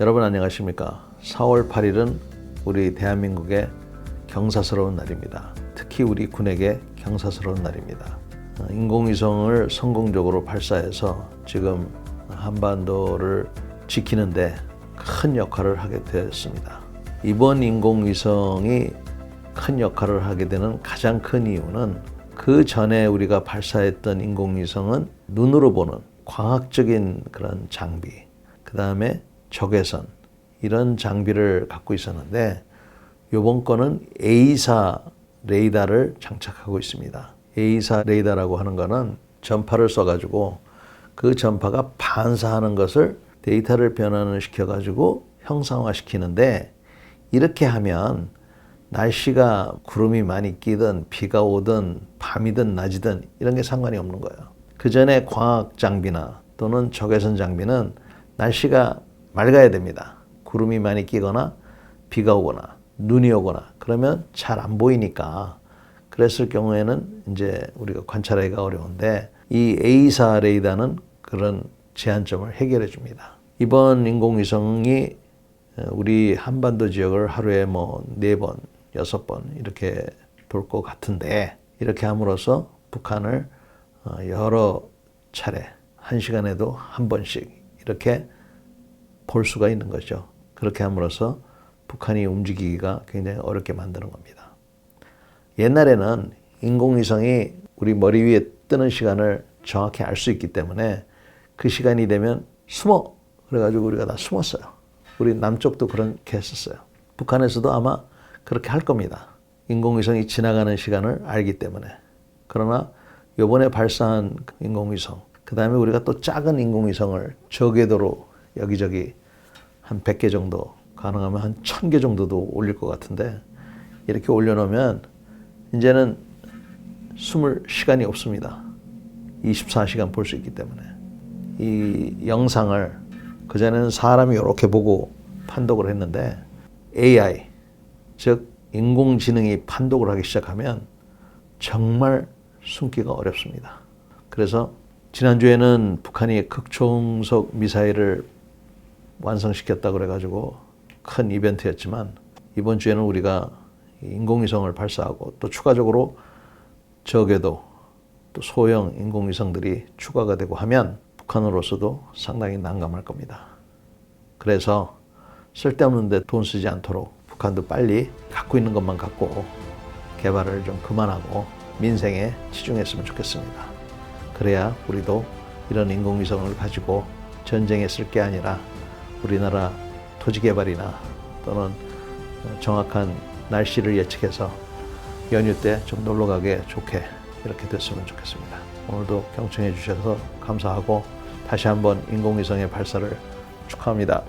여러분 안녕하십니까? 4월 8일은 우리 대한민국의 경사스러운 날입니다. 특히 우리 군에게 경사스러운 날입니다. 어, 인공위성을 성공적으로 발사해서 지금 한반도를 지키는데 큰 역할을 하게 되었습니다. 이번 인공위성이 큰 역할을 하게 되는 가장 큰 이유는 그 전에 우리가 발사했던 인공위성은 눈으로 보는 과학적인 그런 장비, 그 다음에 적외선 이런 장비를 갖고 있었는데 이번 거는 A사 레이더를 장착하고 있습니다. A사 레이더라고 하는 거는 전파를 써가지고 그 전파가 반사하는 것을 데이터를 변환을 시켜가지고 형상화시키는데 이렇게 하면 날씨가 구름이 많이 끼든 비가 오든 밤이든 낮이든 이런 게 상관이 없는 거예요. 그 전에 광학 장비나 또는 적외선 장비는 날씨가 맑아야 됩니다. 구름이 많이 끼거나 비가 오거나 눈이 오거나 그러면 잘 안 보이니까 그랬을 경우에는 이제 우리가 관찰하기가 어려운데 이 A사 레이더는 그런 제한점을 해결해 줍니다. 이번 인공위성이 우리 한반도 지역을 하루에 뭐 네 번, 여섯 번 이렇게 돌 것 같은데 이렇게 함으로써 북한을 어, 여러 차례 한 시간에도 한 번씩 이렇게 볼 수가 있는 거죠. 그렇게 함으로써 북한이 움직이기가 굉장히 어렵게 만드는 겁니다. 옛날에는 인공위성이 우리 머리 위에 뜨는 시간을 정확히 알 수 있기 때문에 그 시간이 되면 숨어 그래가지고 우리가 다 숨었어요. 우리 남쪽도 그렇게 했었어요. 북한에서도 아마 그렇게 할 겁니다. 인공위성이 지나가는 시간을 알기 때문에. 그러나 요번에 발사한 인공위성, 그 다음에 우리가 또 작은 인공위성을 저궤도로 여기저기 한 100개 정도, 가능하면 한 1000개 정도도 올릴 것 같은데, 이렇게 올려놓으면 이제는 숨을 시간이 없습니다. 24시간 볼 수 있기 때문에. 이 영상을 그전에는 사람이 이렇게 보고 판독을 했는데 AI, 즉 인공지능이 판독을 하기 시작하면 정말 숨기가 어렵습니다. 그래서 지난주에는 북한이 극초음속 미사일을 완성시켰다 그래가지고 큰 이벤트였지만 이번 주에는 우리가 인공위성을 발사하고 또 추가적으로 저궤도 또 소형 인공위성들이 추가가 되고 하면 북한으로서도 상당히 난감할 겁니다. 그래서 쓸데없는데 돈 쓰지 않도록 북한도 빨리 갖고 있는 것만 갖고 개발을 좀 그만하고 민생에 치중했으면 좋겠습니다. 그래야 우리도 이런 인공위성을 가지고 전쟁에 쓸 게 아니라 우리나라 토지 개발이나 또는 정확한 날씨를 예측해서 연휴 때 좀 놀러 가게 좋게 이렇게 됐으면 좋겠습니다. 오늘도 경청해 주셔서 감사하고 다시 한번 인공위성의 발사를 축하합니다.